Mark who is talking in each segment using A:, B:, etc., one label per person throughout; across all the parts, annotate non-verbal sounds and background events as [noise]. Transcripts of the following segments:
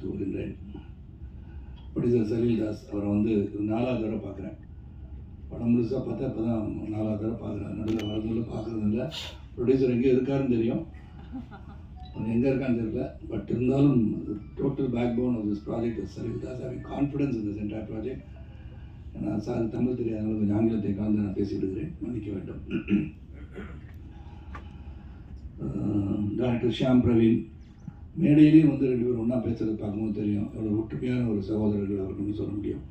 A: Producer படித்த சலீல்தாஸ் அவரை வந்து நாலாவது தடவை பார்க்குறேன். படம் முழுசாக பார்த்தா இப்போ தான் நாலாவது தடவை பார்க்குறேன் நடுவில் வரதுல பார்க்குறது இல்லை. ப்ரொடியூசர் எங்கே இருக்காருன்னு தெரியும். எங்கே இருக்கான்னு தெரியல. பட் இருந்தாலும் total backbone of this project Salil Das. I confidence இந்த சென்டர் ப்ராஜெக்ட் நான் சார் தமிழ் தெரியாதனால கொஞ்சம் ஆங்கிலத்தை கலந்து நான் பேசிவிடுகிறேன். மன்னிக்க வேண்டும். [clears throat] டாக்டர் ஷியாம் பிரவீன் மேடையிலையும் வந்து ரெண்டு பேரும் ஒன்றா பேசுகிறத பார்க்கும்போது தெரியும் எவ்வளோ ஒற்றுமையான ஒரு சகோதரர்கள் அவருக்குன்னு சொல்ல முடியும்.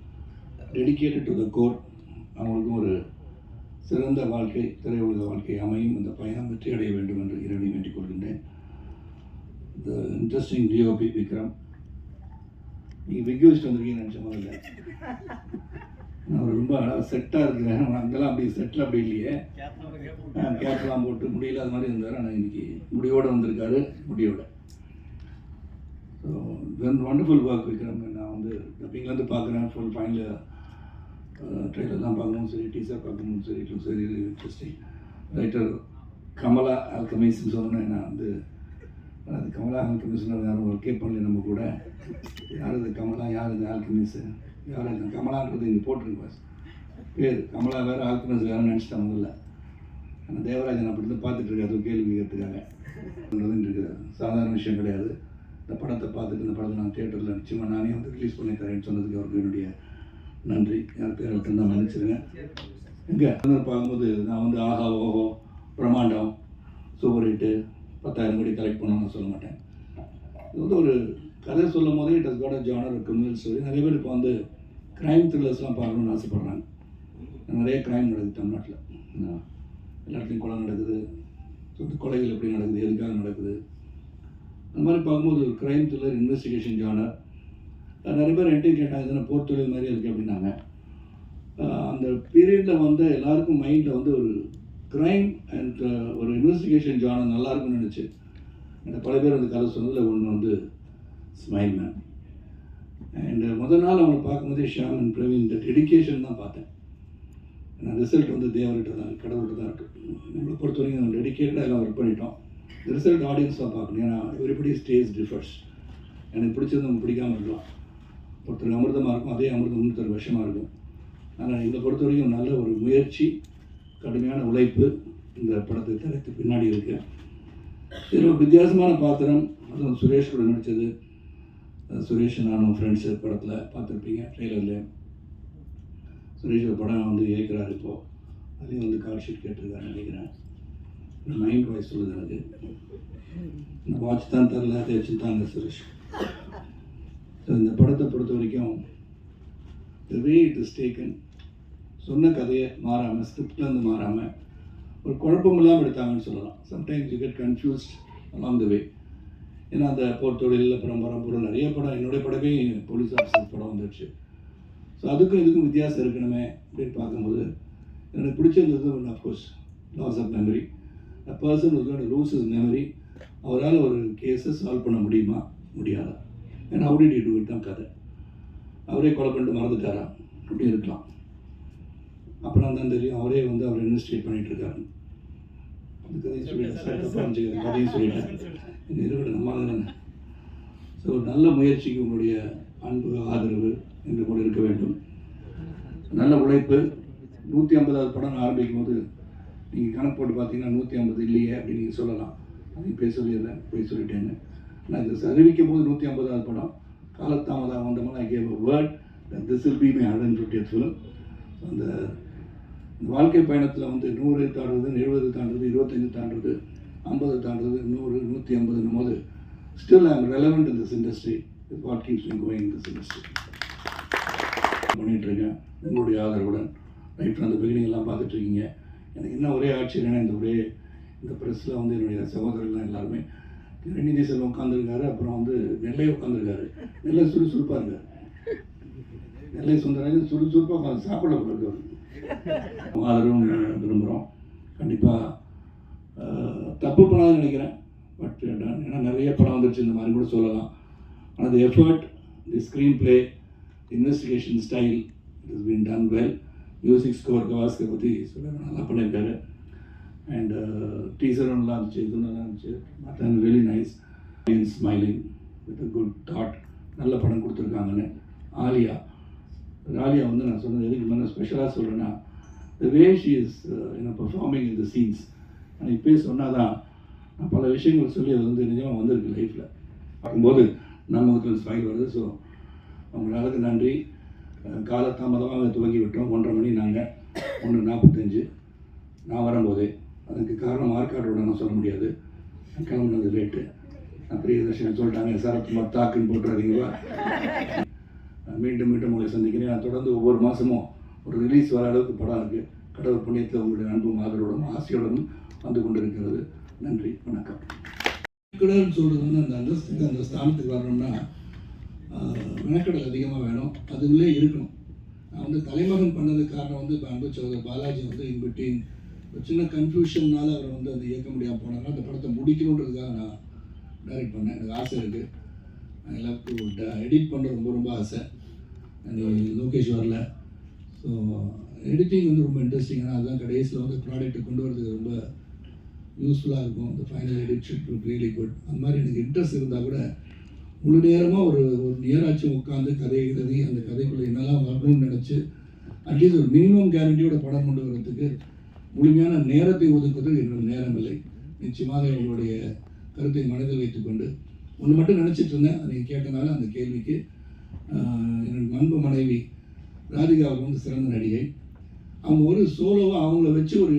A: டெடிக்கேட்டட் டு த கோர் அவங்களுக்கும் ஒரு சிறந்த வாழ்க்கை திரையுலக வாழ்க்கை அமையும். இந்த பயணம் வெற்றி அடைய வேண்டும் என்று இறைவனை வேண்டிக் கொள்கின்றேன். த இன்ட்ரெஸ்டிங் டிஓபி விக்ரம் நீங்கள் பிக் வச்சுட்டு வந்திருக்கீங்கன்னு நினச்ச முதல்ல. நான் ரொம்ப அழகாக செட்டாக இருக்கிறேன். அங்கெல்லாம் அப்படி செட்டில் அப்படி இல்லையே. கேப்லாம் போட்டு முடியல அது மாதிரி இருந்தார். ஆனால் இன்னைக்கு முடியோடு வந்திருக்காரு. முடியோட. So when wonderful work Vikram நான் வந்து டப்பிங்லேருந்து பார்க்குறேன். ஃபுல் ஃபைனல் ட்ரெயிலர்லாம் பார்க்கணும் சரி டீசர் பார்க்கணும் சரி இட்லும் சரி இன்ட்ரெஸ்டிங் ரைட்டர் கமலா ஆல்கமிஸ்ன்னு சொன்னேன் நான் வந்து அது கமலா ஆல்கமிஸ்னு யாரும் ஒர்க்கே பண்ணல நம்ம கூட. யார் இது கமலா யார் இது ஆல்கமிஸ் யார் இது கமலான்றது இங்கே போட்டிருக்கு பேர் கமலா வேறு ஆல்கமிஸ் வேறு நினச்சிட்டேன் முதல்ல. ஆனால் தேவராஜன் அப்படி தான் பார்த்துட்டு இருக்காரு கேள்வி கேட்கறதுக்காக. இருக்குது சாதாரண விஷயம் கிடையாது. இந்த படத்தை பார்த்துட்டு இந்த படத்தை நான் தியேட்டரில் நிச்சயமாக நானே வந்து ரிலீஸ் பண்ணி தரேன்னு சொன்னதுக்கு அவருக்கு என்னுடைய நன்றி. யார் பேர் தான் மன்னிச்சிருங்க. எங்கே? பார்க்கும்போது நான் வந்து ஆஹா ஓஹோ பிரம்மாண்டம் சூப்பர் ஹிட்டு பத்தாயிரம் கோடி கலெக்ட் பண்ணணும்னு சொல்ல மாட்டேன். இது வந்து ஒரு கதை சொல்லும் போதே it has got a genre criminal story நிறைய பேர் இப்போ வந்து க்ரைம் த்ரில்லர்ஸ்லாம் பார்க்கணும்னு ஆசைப்படுறாங்க. நிறைய க்ரைம் நடக்குது தமிழ்நாட்டில். எல்லா இடத்துலையும் கொலை நடக்குது. சொத்து கொலைகள் எப்படி நடக்குது? எதுக்காக நடக்குது? அந்த மாதிரி பார்க்கும்போது ஒரு க்ரைம் த்ரில்லர் இன்வெஸ்டிகேஷன் ஜானர் நிறைய பேர் என்கிட்ட கேட்டாங்க இதனால் போர் தொழில் மாதிரி இருக்குது அப்படின்னாங்க. அந்த பீரியடில் வந்து எல்லாருக்கும் மைண்டில் வந்து ஒரு க்ரைம் அண்ட் ஒரு இன்வெஸ்டிகேஷன் ஜானர் நல்லா இருக்கும்னு நினச்சி. அந்த பல பேர் அந்த கதை சொன்னதில் ஒன்று வந்து ஸ்மைல் மேன் அண்ட் முதல் நாள் அவங்களை பார்க்கும்போதே ஷியாம் அண்ட் பிரவீன் இந்த டெடிக்கேஷன் தான் பார்த்தேன். நான் ரிசல்ட் வந்து தேவர்கிட்ட தான் கடவுள்கிட்ட தான் இருக்குது நம்மளை பொறுத்த வரைக்கும் நம்ம டெடிக்கேட்டடாக எல்லாம் ஒர்க் பண்ணிட்டோம். ரிசல்ட் ஆடியன்ஸாக பார்க்கணும். ஏன்னா எவ்ரிபடி ஸ்டேஜ் டிஃபர்ஸ் எனக்கு பிடிச்சது நம்ம பிடிக்காமல் இருக்கலாம். ஒருத்தர் அமிர்தமாக இருக்கும் அதே அமிர்தம் இன்னொருத்தர் விஷமாக இருக்கும். ஆனால் இதை பொறுத்த வரைக்கும் நல்ல ஒரு முயற்சி கடுமையான உழைப்பு இந்த படத்தை தரத்து பின்னாடி இருக்கு. இது ஒரு வித்தியாசமான பாத்திரம். அதுவும் சுரேஷ் கூட நடித்தது சுரேஷ் நானும் ஃப்ரெண்ட்ஸு படத்தில் பார்த்துருப்பீங்க ட்ரெய்லரில் சுரேஷ் ஒரு படம் வந்து இயக்கிறார் இப்போது அதையும் வந்து கால் ஷீட் கேட்டிருக்காரு நினைக்கிறேன். மைண்ட் வாய்ஸ் உள்ளது எனக்கு இந்த வாட்ச் தான் தெரில அதை தாங்க சுரேஷ். ஸோ இந்த படத்தை பொறுத்த வரைக்கும் the way it is taken சொன்ன கதையை மாறாமல் ஸ்கிரிப்ட்லேருந்து மாறாமல் ஒரு குழப்பம் இல்லாமல் எடுத்தாங்கன்னு சொல்லலாம். Sometimes you get confused along the way ஏன்னா அந்த போர்த்தொழில் அப்புறம் பரம்பொருள் நிறைய படம் என்னுடைய படமே போலீஸ் ஆஃபீஸர் படம் வந்துடுச்சு. ஸோ அதுக்கும் இதுக்கும் வித்தியாசம் இருக்கணுமே அப்படின்னு பார்க்கும்போது எனக்கு பிடிச்சிருந்தது ஒன்று of course loss of memory a person was lose is memory அவரால் ஒரு கேஸை சால்வ் பண்ண முடியுமா? முடியாதா? ஏன்னா how did டூ இட் தான் கதை. அவரே கொலை பண்ணிட்டு மறந்துட்டாரா? அப்படி இருக்கலாம். அப்புறம் தான் தெரியும் அவரே வந்து அவர் இன்வெஸ்டிகேட் பண்ணிட்டு இருக்காரு. கதையும் சொல்லிட்டேன் கதையும் சொல்லிட்டேன். இருக்கட்டும் நம்ம தானே? ஸோ நல்ல முயற்சிக்கு உங்களுடைய அன்பு ஆதரவு என்று கூட இருக்க வேண்டும். நல்ல உழைப்பு. நூற்றி ஐம்பதாவது படம் ஆரம்பிக்கும் போது நீங்கள் கணக்கு போட்டு பார்த்தீங்கன்னா நூற்றி ஐம்பது இல்லையே அப்படின்னு நீங்கள் சொல்லலாம். அதையும் பேச சொல்லிடல போய் சொல்லிட்டேன்னு. நான் இதை அறிவிக்கும் போது நூற்றி ஐம்பதாவது படம் காலத்தாமதம் வந்தமான I gave word this will be my hundred fiftieth film அந்த இந்த வாழ்க்கை பயணத்தில் வந்து நூறு தாண்டுறது எழுபது தாண்டுறது இருபத்தஞ்சு தாண்டுறது ஐம்பது தாண்டுறது நூறு நூற்றி ஐம்பதுன்னும் போது still I am relevant in this industry what keeps me going this industry பண்ணிகிட்ருக்கேன் உங்களுடைய ஆதரவுடன். ரைட் அந்த பிகினிங் எல்லாம் பார்த்துட்ருக்கீங்க எனக்கு என்ன ஒரே ஆச்சரியம்னா இந்த ஒரே இந்த ப்ரெஸ்ஸில் வந்து என்னுடைய சகோதரர்கள் எல்லாருமே கிரணிதி செல்வம் உட்காந்துருக்காரு அப்புறம் வந்து நெல்லை உட்காந்துருக்காரு நெல்லை சுறுசுறுப்பாக இருக்காரு. நெல்லை சுந்தரராஜன் சுறுசுறுப்பாக உட்காந்து சாப்பிட போகிறது ஆதரவும் விரும்புகிறோம் கண்டிப்பாக தப்பு பண்ணாதுன்னு நினைக்கிறேன். பட் ஏன்னா நிறைய படம் வந்துருச்சு இந்த மாதிரி கூட சொல்லலாம். ஆனால் the effort the screenplay investigation style it is been done well music score கவாஸ்கை பற்றி சொல்ல நல்லா பண்ணியிருக்காரு அண்ட் டீசரும் நல்லா இருந்துச்சு இதுவும் நல்லா இருந்துச்சு but and very nice smiling with a good thought நல்ல படம் கொடுத்துருக்காங்கன்னு. ஆலியா. ஆலியா வந்து நான் சொன்னது எதுக்கு மேலே ஸ்பெஷலாக சொல்கிறேன்னா த வே ஷி இஸ் என்ன பர்ஃபார்மிங் இன் த சீன்ஸ் நான் இப்போயே சொன்னால் தான் நான் பல விஷயங்கள் சொல்லி அது வந்து நிஜமாக வந்திருக்கு லைஃப்பில் பார்க்கும்போது நம்ம ஒருத்தர் ஸ்மைல் வருது. ஸோ அவங்களுக்கு நன்றி. காலதாமதமாக துவங்கி விட்டோம் ஒன்றரை மணி நாங்கள் ஒன்று நாற்பத்தஞ்சு. நான் வரும்போதே அதுக்கு காரணம் ஆற்காட்டோட நான் சொல்ல முடியாது. கிளம்புனது லேட்டு நான் பிரியதர்ஷன் சொல்லிட்டாங்க சரத்குமார் தாக்குன்னு போட்டுறாதீங்களா மீண்டும் மீண்டும் உங்களை சந்திக்கிறேன். நான் தொடர்ந்து ஒவ்வொரு மாதமும் ஒரு ரிலீஸ் வர அளவுக்கு படம் இருக்குது கடவுள் புண்ணியத்தில் உங்களுடைய அன்பும் ஆதரவோடும் ஆசையுடனும் வந்து கொண்டிருக்கிறது. நன்றி வணக்கம். சொல்கிறது வந்து அந்த அந்தஸ்துக்கு அந்த ஸ்தானத்துக்கு வரணும்னா மெனக்கடல் அதிகமாக வேணும். அது உள்ளே இருக்கணும். நான் வந்து தலைமகன் பண்ணது காரணம் வந்து இப்போ அன்பு சகோதரர் பாலாஜி வந்து இன் பிட்வீன் ஒரு சின்ன கன்ஃபியூஷன்னால அவர் வந்து அதை இயக்க முடியாமல் போனாங்க. அந்த படத்தை முடிக்கணுன்றதுக்காக நான் டைரக்ட் பண்ணேன். எனக்கு ஆசை இருக்குது எல்லாருக்கும் எடிட் பண்ண ரொம்ப ரொம்ப ஆசை. அந்த லோகேஷ் வரல. ஸோ எடிட்டிங் வந்து ரொம்ப இன்ட்ரெஸ்டிங்காக அதுதான் கடைசியில் வந்து ப்ராடக்ட்டை கொண்டு வரதுக்கு ரொம்ப யூஸ்ஃபுல்லாக இருக்கும். இந்த final edit shit really good அந்த மாதிரி எனக்கு இன்ட்ரெஸ்ட் இருந்தால் கூட முழு நேரமாக ஒரு ஒரு நேராச்சும் உட்காந்து கதை எழுதி அந்த கதைக்குள்ளே என்னெல்லாம் வரணும்னு நினச்சி அட்லீஸ்ட் ஒரு மினிமம் கேரண்டியோட படம் கொண்டு வரதுக்கு முழுமையான நேரத்தை ஒதுக்குவதற்கு என்னோட நேரம் இல்லை. நிச்சயமாக உங்களுடைய கருத்தை மனதில் வைத்துக்கொண்டு ஒன்று மட்டும் நினச்சிட்டு இருந்தேன். அதை கேட்டனால அந்த கேள்விக்கு ஆஹ், என்னோட அன்பு மனைவி ராதிகா வந்து சிறந்த நடிகை. அவங்க ஒரு சோலோவாக அவங்கள வச்சு ஒரு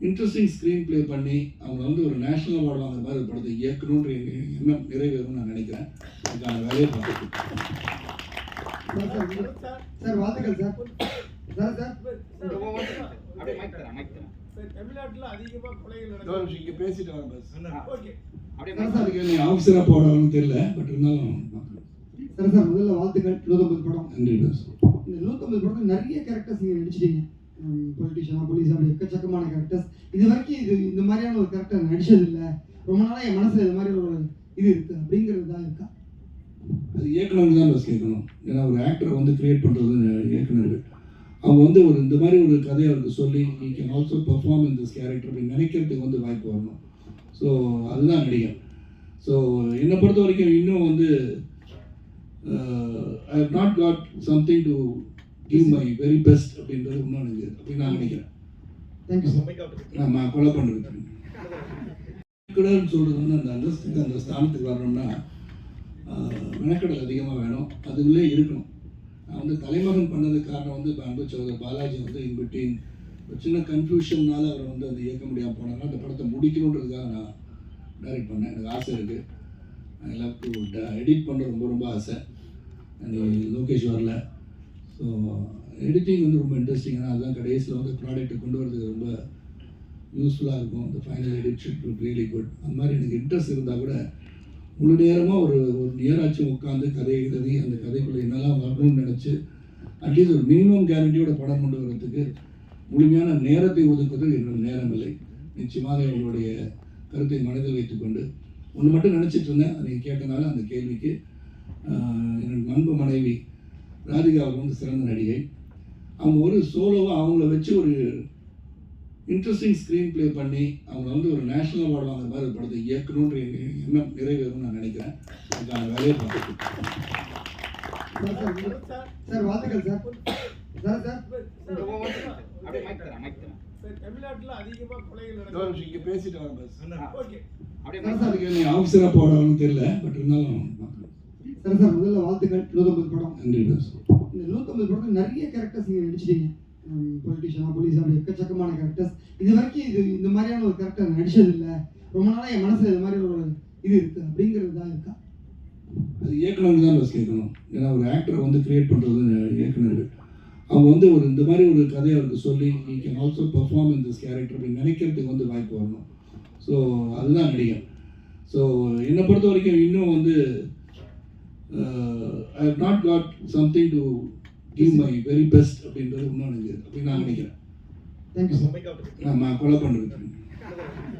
A: இன்ட்ரெஸ்டிங் ஸ்க்ரீன் ப்ளே பண்ணி அவங்க வந்து ஒரு நேஷனல் அவார்டு வாங்குற மாதிரி படத்தை இயக்கணுன்ற எண்ண- எண்ணம் நிறைவேறும்னு நான் நினைக்கிறேன். அதுக்கான வேலையை பார்த்துட்டு
B: சார், சார், சார். வாழ்த்துக்கள் சார் சார். சார்
C: அப்படியே மைக் தரேன் மைக் தரேன்
D: சார், தமிழ்நாட்டுல அதிகமா கொலைகள் நடக்குது.
A: இங்கே பேசிட்டு வரேன்
B: சார், சார்,
A: ஆஃபீஸராக போகிறாங்கன்னு தெரியல பட் இருந்தாலும்.
B: சார் சார் முதல்ல வாழ்த்துக்கள் நூத்தம்பது படம்.
A: நன்றி பஸ்
B: இந்த நூத்தம்பது படத்தில் நிறைய கேரக்டர்ஸ் நீங்கள் நடிச்சிட்டீங்க. பொலிட்டிஷியனா போலீஸ் எக்கச்சக்கமான கேரக்டர்ஸ் இது வரைக்கும் இது இந்த மாதிரியான ஒரு கேரக்டர் நடிச்சது இல்லை ரொம்ப நாளாக என் மனசில் இது மாதிரி ஒரு இது இருக்கு. அப்படிங்கிறது தான் இருக்கா?
A: அது இயக்குனருக்கு தான் பஸ் கேட்கணும். ஏன்னா ஒரு ஆக்டரை வந்து கிரியேட் பண்ணுறது இயக்குனர் அவங்க வந்து ஒரு இந்த மாதிரி ஒரு கதையை அவருக்கு சொல்லி he can also perform in this character அப்படின்னு நினைக்கிறதுக்கு வந்து வாய்ப்பு வரணும். ஸோ அதுதான் நடிகர். ஸோ என்னை பொறுத்த வரைக்கும் இன்னும் வந்து I have not got something to give my very best அப்படின்றது எனக்கு அப்படின்னு நான் நினைக்கிறேன். நான் கொலை மெனக்கடல்னு சொல்கிறது வந்து அந்த அந்தஸ்துக்கு அந்த ஸ்தானத்துக்கு வரணும்னா மெனக்கடல் அதிகமாக வேணும். அது உள்ளே இருக்கணும். நான் வந்து தலைமகன் பண்ணதுக்கு காரணம் வந்து இப்போ அன்பு சகோதரர் பாலாஜி வந்து இன் பிட்வீன் ஒரு சின்ன கன்ஃபியூஷன்னால அவர் வந்து அதை இயக்க முடியாமல் போனாங்க அந்த படத்தை முடிக்கணுன்றதுக்காக நான் டைரக்ட் பண்ணேன். எனக்கு ஆசை இருக்குது எல்லாருக்கும் எடிட் பண்ண ரொம்ப ரொம்ப ஆசை. லோகேஷ் வரல. ஸோ எடிட்டிங் வந்து ரொம்ப இன்ட்ரெஸ்டிங்காக அதுதான் கடைசியில் வந்து ப்ராடக்ட்டை கொண்டு வரதுக்கு ரொம்ப யூஸ்ஃபுல்லாக இருக்கும். இந்த final edit shit really good அந்த மாதிரி எனக்கு இன்ட்ரெஸ்ட் இருந்தால் கூட முழு நேரமாக ஒரு ஒரு நேராச்சும் உட்காந்து கதை எழுதி அந்த கதைக்குள்ளே என்னெல்லாம் வரணும்னு நினச்சி அட்லீஸ்ட் ஒரு மினிமம் கேரண்டியோட படம் கொண்டு வரதுக்கு முழுமையான நேரத்தை ஒதுக்குவதற்கு என்னோட நேரம் இல்லை. நிச்சயமாக உங்களுடைய கருத்தை மனதில் வைத்துக்கொண்டு ஒன்று மட்டும் நினச்சிட்டு இருந்தேன். அதை கேட்டனால அந்த கேள்விக்கு என்னோட அன்பு மனைவி ராதிகா அவர் வந்து சிறந்த நடிகை. அவங்க ஒரு சோலோவாக அவங்கள வச்சு ஒரு இன்ட்ரெஸ்டிங் ஸ்க்ரீன் ப்ளே பண்ணி அவங்க வந்து ஒரு நேஷனல் அவார்டு வாங்குற மாதிரி ஒரு படத்தை இயக்கணுன்ற எண்ண- எண்ணம் நிறைவேறும்னு நான் நினைக்கிறேன். அதுக்கான வேலையை பார்த்துட்டு
B: சார் சார்
D: சார்,
B: சார் வாழ்த்துக்கள் சார். சார் சார்
D: சார்,
C: அப்படியே மைக் தரேன் மைக் தரேன்
D: சார், தமிழ்நாட்டுல அதிகமா கொலைகள்
A: பேசிட்டு.
C: அப்படியே
B: சார்
A: ஆஃபீஸராக தெரியல பட் இருந்தாலும்.
B: சார் சார் முதல்ல வாழ்த்துக்கள். நூத்தம்பது படம்.
A: நன்றி
B: இந்த நூற்றம்பது படத்தில் நிறைய கேரக்டர்ஸ் நீங்கள் நடிச்சிட்டீங்க. பொலிட்டிஷியனா போலீஸ் அப்படி எக்கச்சக்கமான கேரக்டர்ஸ் இது வரைக்கும் இது இந்த மாதிரியான ஒரு கேரக்டர் நடிச்சது இல்லை ரொம்ப நாளாக என் மனசில் இது மாதிரி ஒரு இது இருக்கு. அப்படிங்கிறது தான் இருக்கா?
A: அது இயக்குனருக்கு தான் பஸ் கேட்கணும். ஏன்னா ஒரு ஆக்டரை வந்து கிரியேட் பண்ணுறது இயக்குனர்கள். அவங்க வந்து ஒரு இந்த மாதிரி ஒரு கதையை அவருக்கு சொல்லி he can also perform in this character அப்படின்னு நினைக்கிறதுக்கு வந்து வாய்ப்பு வரணும். ஸோ அதுதான் நடிகர். ஸோ என்னை பொறுத்த வரைக்கும் இன்னும் வந்து I have not got something to give my very best அப்படின்றது இன்னும் எனக்கு அப்படின்னு நான் நினைக்கிறேன்.
B: தேங்க்யூ சார்
A: நான் கொலை பண்ணுறது [laughs] [laughs]